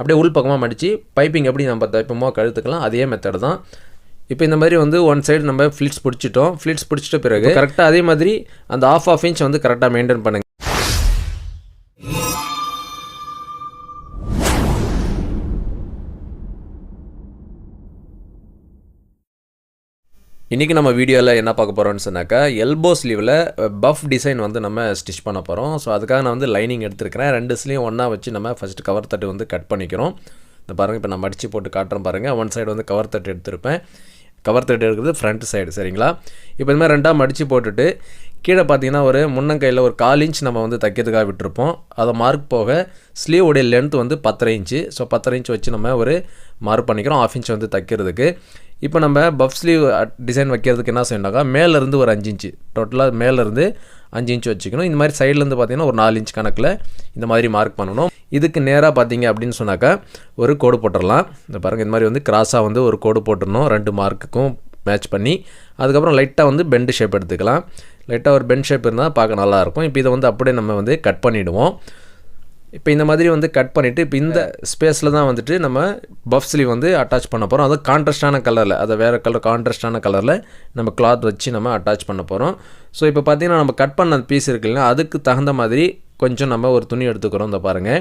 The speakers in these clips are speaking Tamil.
அப்படியே உள் பக்கமாக மடித்து பைப்பிங் எப்படி நம்ம தைப்போமோ கழுத்துக்கலாம் அதே மெத்தட் தான். இப்போ இந்த மாதிரி வந்து ஒன் சைடு நம்ம ஃப்ளிட்ஸ் பிடிச்சிட்டோம். ஃப்ளிட்ஸ் பிடிச்சிட்ட பிறகு கரெக்டாக அதே மாதிரி அந்த ஆஃப் ஆஃப் இன்ச் வந்து கரெக்டாக மெயின்டைன் பண்ணுங்க. இன்றைக்கி நம்ம வீடியோவில் என்ன பார்க்க போகிறோம்னு சொன்னாக்கா எல்போ ஸ்லீவில் பஃப் டிசைன் வந்து நம்ம ஸ்டிச் பண்ண போகிறோம் ஸோ அதுக்காக நான் வந்து லைனிங் எடுத்துருக்கிறேன். ரெண்டு ஸ்லீவ் ஒன்றா வச்சு நம்ம ஃபஸ்ட்டு கவர் தட்டு வந்து கட் பண்ணிக்கிறோம். இந்த பாருங்கள் இப்போ நான் மடித்து போட்டு காட்டுறேன் பாருங்கள் ஒன் சைடு வந்து கவர் தட்டு எடுத்திருப்பேன். கவர் தட்டு எடுக்கிறது ஃப்ரண்ட் சைடு சரிங்களா? இப்போ இந்த மாதிரி ரெண்டாக மடித்து போட்டுட்டு கீழே பார்த்தீங்கன்னா ஒரு முன்னங்கையில் ஒரு கால் இன்ச் நம்ம வந்து தைக்கிறதுக்காக விட்டுருப்போம். அதை மார்க் போக ஸ்லீவோடைய லென்த் வந்து பத்தரை இன்ச்சு ஸோ பத்தரை இன்ச் வச்சு நம்ம ஒரு மார்க் பண்ணிக்கிறோம். ஆஃப் இன்ச் வந்து தைக்கிறதுக்கு. இப்போ நம்ம பஃப் ஸ்லீவ் டிசைன் வைக்கிறதுக்கு என்ன செய்யணும்னாக்கா மேலேருந்து ஒரு அஞ்சு இன்ச்சு டோட்டலாக மேலேருந்து அஞ்சு இன்ச் வச்சுக்கணும். இந்த மாதிரி சைட்லேருந்து பார்த்தீங்கன்னா ஒரு நாலு இன்ச் கணக்கில் இந்த மாதிரி மார்க் பண்ணணும். இதுக்கு நேராக பார்த்தீங்க அப்படின்னு சொன்னாக்கா ஒரு கோடு போட்டுடலாம். இந்த பாருங்கள் இந்த மாதிரி வந்து கிராஸாக வந்து ஒரு கோடு போட்டுடணும். ரெண்டு மார்க்குக்கும் மேட்ச் பண்ணி. அதுக்கப்புறம் லைட்டாக வந்து பெண்டு ஷேப் எடுத்துக்கலாம். லைட்டாக ஒரு பென் ஷேப் இருந்தால் பார்க்க நல்லாயிருக்கும். இப்போ இதை வந்து அப்படியே நம்ம வந்து கட் பண்ணிவிடுவோம் இப்போ இந்த மாதிரி வந்து கட் பண்ணிவிட்டு இப்போ இந்த ஸ்பேஸில் தான் வந்துட்டு நம்ம பஃப் ஸ்லீவ் வந்து அட்டாச் பண்ண போகிறோம் அதுவும் கான்ட்ராஸ்டான கலரில் அதை வேறு கலர் கான்ட்ராஸ்டான கலரில் நம்ம கிளாத் வச்சு நம்ம அட்டாச் பண்ண போகிறோம் ஸோ இப்போ பார்த்திங்கன்னா நம்ம கட் பண்ண பீஸ் இருக்கு அதுக்கு தகுந்த மாதிரி கொஞ்சம் நம்ம ஒரு துணி எடுத்துக்கிறோம். இந்த பாருங்கள்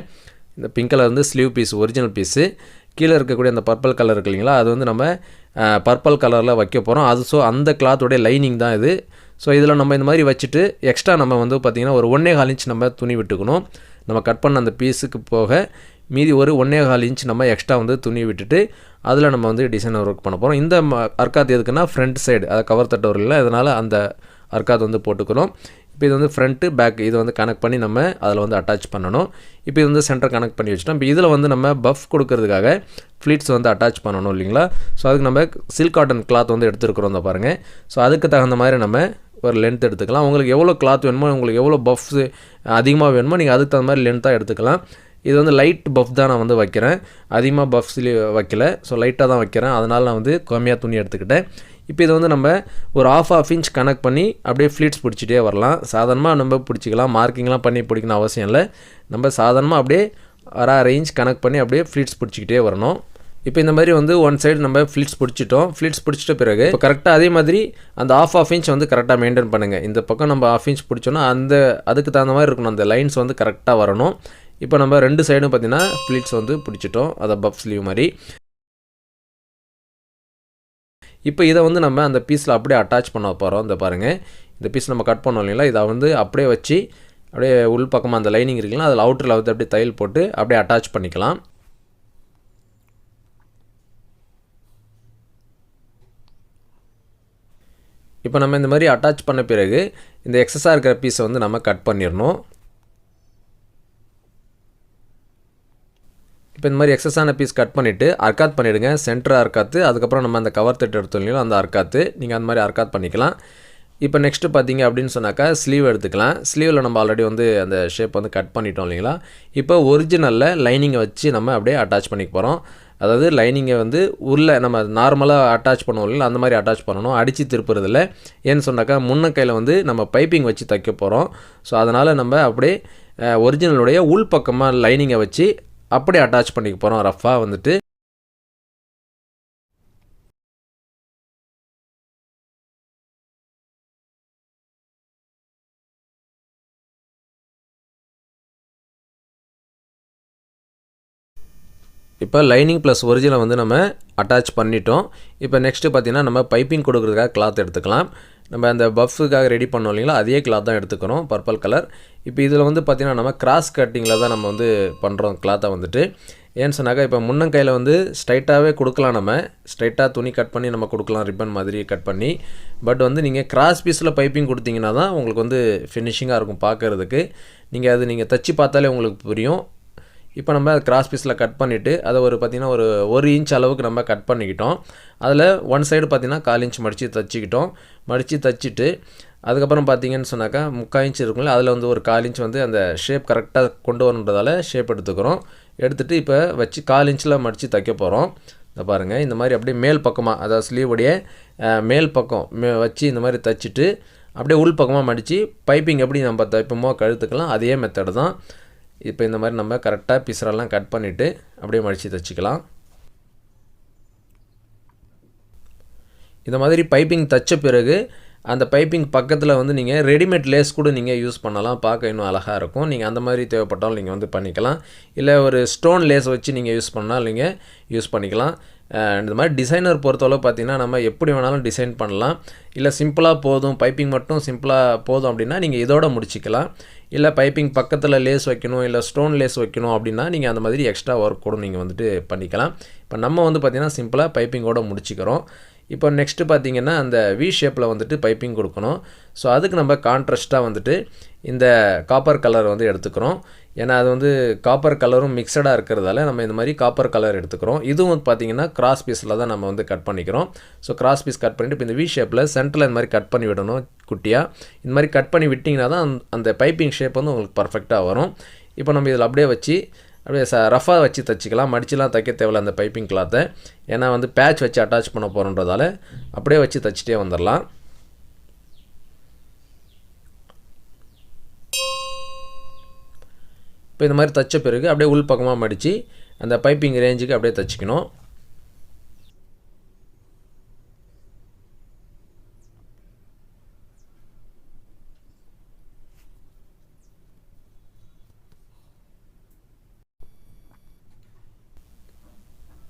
இந்த பிங்க் கலர் வந்து ஸ்லீவ் பீஸ் ஒரிஜினல் பீஸு கீழே இருக்கக்கூடிய அந்த பர்பிள் கலர் இருக்கு இல்லைங்களா அது வந்து நம்ம பர்பிள் கலரில் வைக்க போகிறோம் அது ஸோ அந்த கிளாத்துடைய லைனிங் தான் இது. ஸோ இதில் நம்ம இந்த மாதிரி வச்சுட்டு எக்ஸ்ட்ரா நம்ம வந்து பார்த்திங்கன்னா ஒரு ஒன்றே கால் இன்ச் நம்ம துணி விட்டுக்கணும். நம்ம கட் பண்ண அந்த பீஸுக்கு போக மீதி ஒரு ஒன்றே கால் இன்ச் நம்ம எக்ஸ்ட்ரா வந்து துணி விட்டுட்டு அதில் நம்ம வந்து டிசைன் ஒர்க் பண்ண போகிறோம் இந்த அர்க்காத் எதுக்குன்னா ஃப்ரண்ட் சைடு அதை கவர் தட்டவர் வரல அதனால் அந்த அர்க்காத் வந்து போட்டுக்கிறோம் இப்போ இது வந்து ஃப்ரண்ட்டு பேக் இது வந்து கனெக்ட் பண்ணி நம்ம அதில் வந்து அட்டாச் பண்ணணும். இப்போ இது வந்து சென்டர் கனெக்ட் பண்ணி வச்சுட்டோம். இப்போ இதில் வந்து நம்ம பஃப் கொடுக்கறதுக்காக ஃப்ளீட்ஸ் வந்து அட்டாச் பண்ணணும் இல்லைங்களா? ஸோ அதுக்கு நம்ம சில்க் காட்டன் கிளாத் வந்து எடுத்துருக்குறோம் இந்த பாருங்கள் ஸோ அதுக்கு தகுந்த மாதிரி நம்ம ஒரு லென்த் எடுத்துக்கலாம். உங்களுக்கு எவ்வளோ கிளாத் வேணுமோ உங்களுக்கு எவ்வளோ பஃப்ஸ் அதிகமாக வேணுமோ நீங்கள் அதுக்கு தகுந்த மாதிரி லென்த்தாக எடுத்துக்கலாம். இது வந்து லைட் பஃப் தான் நான் வந்து வைக்கிறேன். அதிகமாக பஃப்ஸ்லேயே வைக்கல. ஸோ லைட்டாக தான் வைக்கிறேன். அதனால் நான் வந்து கம்மியாக துணி எடுத்துக்கிட்டேன். இப்போ இதை வந்து நம்ம ஒரு ஆஃப் ஆஃப் இன்ச் கனெக்ட் பண்ணி அப்படியே ஃப்ளீட்ஸ் பிடிச்சிட்டே வரலாம். சாதாரணமாக நம்ம பிடிச்சிக்கலாம். மார்க்கிங்லாம் பண்ணி பிடிக்கணும் அவசியம் இல்லை. நம்ம சாதாரணமாக அப்படியே அரை அரை இன்ச் கனெக்ட் பண்ணி அப்படியே ஃப்ளீட்ஸ் பிடிச்சிக்கிட்டே வரணும். இப்போ இந்த மாதிரி வந்து ஒன் சைடு நம்ம ஃப்ளிட்ஸ் பிடிச்சிட்டோம். ஃப்ளிட்ஸ் பிடிச்சிட்ட பிறகு இப்போ கரெக்டாக அதே மாதிரி அந்த ஆஃப் ஆஃப் இன்ச் வந்து கரெக்டாக மெயின்டைன் பண்ணுங்கள் இந்த பக்கம் நம்ம ஆஃப் இன்ச் பிடிச்சோன்னா அந்த அதுக்கு தகுந்த மாதிரி இருக்கணும். அந்த லைன்ஸ் வந்து கரெக்டாக வரணும். இப்போ நம்ம ரெண்டு சைடும் பார்த்தீங்கன்னா ஃப்ளிட்ஸ் வந்து பிடிச்சிட்டோம். அதை பப் ஸ்லீவ் மாதிரி. இப்போ இதை வந்து நம்ம அந்த பீஸில் அப்படியே அட்டாச் பண்ண போகிறோம் இந்த பாருங்கள் இந்த பீஸ் நம்ம கட் பண்ணோம் இல்லைங்களா? இதை வந்து அப்படியே வச்சு அப்படியே உள் பக்கமாக அந்த லைனிங் இருக்குங்களா அதில் அவுட்டரில் வந்து அப்படியே தையல் போட்டு அப்படியே அட்டாச் பண்ணிக்கலாம். இப்போ நம்ம இந்த மாதிரி அட்டாச் பண்ண பிறகு இந்த எக்ஸஸாக இருக்கிற பீஸை வந்து நம்ம கட் பண்ணிடணும். இப்போ இந்த மாதிரி எக்ஸஸான பீஸ் கட் பண்ணிவிட்டு அர்க்காத் பண்ணிவிடுங்க சென்டர் அர்க்காத்து அதுக்கப்புறம் நம்ம அந்த கவர் தட்டு எடுத்தோம் இல்லைங்களா அந்த அர்க்காத்து நீங்கள் அந்த மாதிரி அர்க்காத் பண்ணிக்கலாம். இப்போ நெக்ஸ்ட்டு பார்த்தீங்க அப்படின்னு சொன்னாக்கா ஸ்லீவ் எடுத்துக்கலாம். ஸ்லீவில் நம்ம ஆல்ரெடி வந்து அந்த ஷேப் வந்து கட் பண்ணிட்டோம் இல்லைங்களா. இப்போ ஒரிஜினலில் லைனிங்கை வச்சு நம்ம அப்படியே அட்டாச் பண்ணிக்க போகிறோம் அதாவது லைனிங்கை வந்து உள்ள நம்ம நார்மலாக அட்டாச் பண்ணுவோம் இல்லை அந்த மாதிரி அட்டாச் பண்ணணும். அடித்து திருப்புறதில்ல. ஏன்னு சொன்னாக்கா முன்ன கையில் வந்து நம்ம பைப்பிங் வச்சு தைக்க போகிறோம் ஸோ அதனால் நம்ம அப்படியே ஒரிஜினலுடைய உள் பக்கமாக லைனிங்கை வச்சு அப்படியே அட்டாச் பண்ணிக்க போகிறோம் ரஃப்பாக வந்துட்டு. இப்போ லைனிங் ப்ளஸ் ஒரிஜினல் வந்து நம்ம அட்டாச் பண்ணிட்டோம். இப்போ நெக்ஸ்ட்டு பார்த்தீங்கன்னா நம்ம பைப்பிங் கொடுக்குறதுக்காக கிளாத் எடுத்துக்கலாம். நம்ம அந்த பஃப்புக்காக ரெடி பண்ணோம் இல்லைங்களா? அதே கிளாத் தான் எடுத்துக்கிறோம் பர்பிள் கலர் இப்போ இதில் வந்து பார்த்திங்கன்னா நம்ம கிராஸ் கட்டிங்கில் தான் நம்ம வந்து பண்ணுறோம் கிளாத்தை வந்துட்டு. ஏன்னு சொன்னாக்கா இப்போ முன்னங்கையில் வந்து ஸ்ட்ரைட்டாகவே கொடுக்கலாம் நம்ம. ஸ்ட்ரைட்டாக துணி கட் பண்ணி நம்ம கொடுக்கலாம் ரிப்பன் மாதிரி கட் பண்ணி. பட் வந்து நீங்கள் கிராஸ் பீஸில் பைப்பிங் கொடுத்தீங்கன்னா தான் உங்களுக்கு வந்து ஃபினிஷிங்காக இருக்கும் பார்க்குறதுக்கு நீங்கள் அது நீங்கள் தச்சு பார்த்தாலே உங்களுக்கு புரியும். இப்போ நம்ம கிராஸ் பீஸில் கட் பண்ணிவிட்டு அதை ஒரு பார்த்திங்கன்னா ஒரு ஒரு இன்ச் அளவுக்கு நம்ம கட் பண்ணிக்கிட்டோம். அதில் ஒன் சைடு பார்த்திங்கன்னா கால் இன்ச் மடித்து தச்சுக்கிட்டோம். மடித்து தச்சுட்டு அதுக்கப்புறம் பார்த்தீங்கன்னு சொன்னாக்கா முக்கால் இன்ச் இருக்கும்ல அதில் வந்து ஒரு கால் இன்ச் வந்து அந்த ஷேப் கரெக்டாக கொண்டு வரணுன்றதால ஷேப் எடுத்துக்கிறோம். எடுத்துகிட்டு இப்போ வச்சு கால் இன்ச்சில் மடித்து தைக்க போகிறோம் இந்த பாருங்கள் இந்த மாதிரி அப்படியே மேல் பக்கமாக அதாவது ஸ்லீவுடைய மேல் பக்கம் மே வச்சு இந்த மாதிரி தைச்சிட்டு அப்படியே உள் பக்கமாக மடித்து பைப்பிங் எப்படி நம்ம தைப்போமோ கழுத்துக்கலாம் அதே மெத்தடு தான். இப்போ இந்த மாதிரி நம்ம கரெக்டாக பீஸரெல்லாம் கட் பண்ணிவிட்டு அப்படியே மடித்து தைச்சிக்கலாம். இந்த மாதிரி பைப்பிங் தைச்ச பிறகு அந்த பைப்பிங் பக்கத்தில் வந்து நீங்கள் ரெடிமேட் லேஸ் கூட நீங்கள் யூஸ் பண்ணலாம். பார்க்க இன்னும் அழகாக இருக்கும். நீங்கள் அந்த மாதிரி தேவைப்பட்டாலும் நீங்கள் வந்து பண்ணிக்கலாம். இல்லை ஒரு ஸ்டோன் லேஸ் வச்சு நீங்கள் யூஸ் பண்ணால் நீங்கள் யூஸ் பண்ணிக்கலாம். இந்த மாதிரி டிசைனர் பொறுத்தளவு பார்த்திங்கன்னா நம்ம எப்படி வேணாலும் டிசைன் பண்ணலாம். இல்லை சிம்பிளாக போதும். பைப்பிங் மட்டும் சிம்பிளாக போதும் அப்படின்னா நீங்கள் இதோட முடிச்சிக்கலாம். இல்லை பைப்பிங் பக்கத்தில் லேஸ் வைக்கணும் இல்லை ஸ்டோன் லேஸ் வைக்கணும் அப்படின்னா நீங்கள் அந்த மாதிரி எக்ஸ்ட்ரா ஒர்க் கூட நீங்கள் வந்துட்டு பண்ணிக்கலாம். இப்போ நம்ம வந்து பார்த்திங்கன்னா சிம்பிளாக பைப்பிங்கோட முடிச்சிக்கிறோம். இப்போ நெக்ஸ்ட்டு பார்த்திங்கன்னா அந்த வி ஷேப்பில் வந்துட்டு பைப்பிங் கொடுக்கணும். ஸோ அதுக்கு நம்ம கான்ட்ராஸ்ட்டாக வந்துட்டு இந்த காப்பர் கலர் வந்து எடுத்துக்கிறோம். ஏன்னா அது வந்து காப்பர் கலரும் மிக்சடாக இருக்கிறதால நம்ம இந்த மாதிரி காப்பர் கலர் எடுத்துக்கிறோம். இதுவும் வந்து பார்த்திங்கன்னா கிராஸ் பீஸில் தான் நம்ம வந்து கட் பண்ணிக்கிறோம். ஸோ கிராஸ் பீஸ் கட் பண்ணிவிட்டு இப்போ இந்த வி ஷேப்பில் சென்டரில் இந்த மாதிரி கட் பண்ணி விடணும் குட்டியாக இந்த மாதிரி கட் பண்ணி விட்டிங்கன்னா தான் அந்த பைப்பிங் ஷேப் வந்து உங்களுக்கு பர்ஃபெக்டாக வரும். இப்போ நம்ம இதில் அப்படியே வச்சு அப்படியே ச ரஃபாக வச்சு தைச்சிக்கலாம். மடிச்சுலாம் தைக்க தேவையில்ல அந்த பைப்பிங் கிளாத்தை ஏன்னா வந்து பேட்ச் வச்சு அட்டாச் பண்ண போகிறோன்றதால அப்படியே வச்சு தைச்சிட்டே வந்துடலாம் இப்போ இந்த மாதிரி தைச்ச பிறகு அப்படியே உள் பக்கமாக மடித்து அந்த பைப்பிங் ரேஞ்சுக்கு அப்படியே தைச்சிக்கணும்.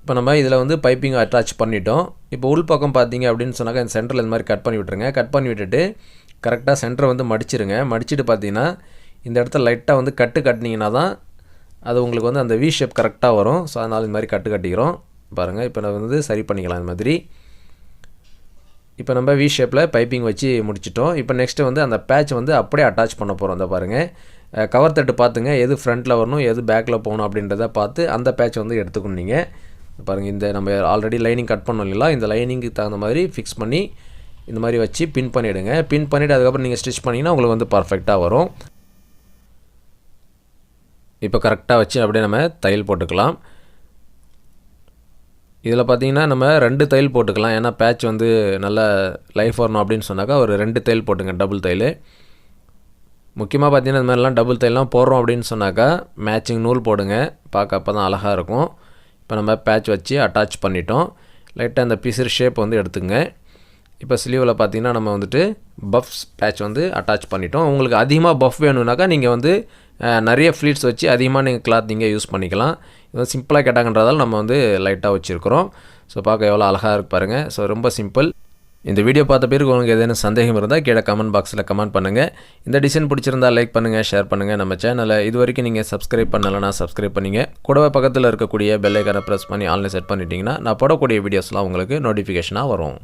இப்போ நம்ம இதில் வந்து பைப்பிங் அட்டாச் பண்ணிட்டோம். இப்போ உள் பக்கம் பார்த்தீங்க அப்படின்னு சொன்னாக்கா இந்த சென்டரில் இந்த மாதிரி கட் பண்ணி விட்டுருங்க. கட் பண்ணி விட்டுட்டு கரெக்டாக சென்டரை வந்து மடிச்சிருங்க. மடிச்சுட்டு பார்த்தீங்கன்னா இந்த இடத்துல லைட்டாக வந்து கட்டு கட்டினீங்கன்னா தான் அது உங்களுக்கு வந்து அந்த வி ஷேப் கரெக்டாக வரும். ஸோ அதனால் இந்த மாதிரி கட்டு கட்டிக்கிறோம். பாருங்கள் இப்போ நம்ம வந்து சரி பண்ணிக்கலாம் இந்த மாதிரி. இப்போ நம்ம வி ஷேப்பில் பைப்பிங் வச்சு முடிச்சிட்டோம். இப்போ நெக்ஸ்ட்டு வந்து அந்த பேட்ச் வந்து அப்படியே அட்டாச் பண்ண போகிறோம் அந்த பாருங்கள் கவர் தட்டு பார்த்துங்க. எது ஃப்ரண்ட்டில் வரணும் எது பேக்கில் போகணும் அப்படின்றத பார்த்து அந்த பேட்ச் வந்து எடுத்துக்கணும் நீங்கள் பாருங்கள் இந்த நம்ம ஆல்ரெடி லைனிங் கட் பண்ணோம் இல்லைங்களா? இந்த லைனிங்க்கு தகுந்த மாதிரி ஃபிக்ஸ் பண்ணி இந்த மாதிரி வச்சு பின் பண்ணிவிடுங்க பின் பண்ணிவிட்டு அதுக்கப்புறம் நீங்கள் ஸ்டிச் பண்ணிங்கன்னா உங்களுக்கு வந்து பர்ஃபெக்டாக வரும். இப்போ கரெக்டாக வச்சு அப்படியே நம்ம தையல் போட்டுக்கலாம். இதில் பார்த்தீங்கன்னா நம்ம ரெண்டு தையல் போட்டுக்கலாம். ஏன்னா பேட்ச் வந்து நல்ல லைஃப் வரணும் அப்படின்னு சொன்னாக்கா ஒரு ரெண்டு தையல் போட்டுங்க டபுள் தையல். முக்கியமாக பார்த்தீங்கன்னா இந்த மாதிரிலாம் டபுள் தையல்லாம் போடுறோம் அப்படின்னு சொன்னாக்கா மேட்சிங் நூல் போடுங்க. பார்க்க அப்போ தான் அழகாக இருக்கும். இப்போ நம்ம பேட்ச் வச்சு அட்டாச் பண்ணிட்டோம். லைட்டாக அந்த பிசிறு ஷேப் வந்து எடுத்துங்க. இப்போ ஸ்லீவில் பார்த்தீங்கன்னா நம்ம வந்துட்டு பஃப்ஸ் பேட்ச் வந்து அட்டாச் பண்ணிட்டோம். உங்களுக்கு அதிகமாக பஃப் வேணும்னாக்கா நீங்கள் வந்து நிறைய ஃப்ளீட்ஸ் வச்சு அதிகமாக நீங்கள் கிளாத் நீங்கள் யூஸ் பண்ணிக்கலாம். இது சிம்பிளாக கேட்டாங்கன்றதால் நம்ம வந்து லைட்டாக வச்சுருக்கிறோம். ஸோ பார்க்க எவ்வளோ அழகாக இருக்கு பாருங்கள் ஸோ ரொம்ப சிம்பிள் இந்த வீடியோ பார்த்த பிறகு உங்களுக்கு ஏதேனும் சந்தேகம் இருந்தால் கீழே கமெண்ட் பாக்ஸில் கமெண்ட் பண்ணுங்கள் இந்த டிசைன் பிடிச்சிருந்தால் லைக் பண்ணுங்கள் ஷேர் பண்ணுங்கள் நம்ம சேனலை இது வரைக்கும் நீங்கள் சப்ஸ்கிரைப் பண்ணலைன்னா சப்ஸ்கிரைப் பண்ணிங்க. கூடவே பக்கத்தில் இருக்கக்கூடிய பெல்லைக்கான ப்ரெஸ் பண்ணி ஆன்லைன் செட் பண்ணிட்டீங்கன்னா நான் போடக்கூடிய வீடியோஸ்லாம் உங்களுக்கு நோட்டிஃபிகேஷனாக வரும்.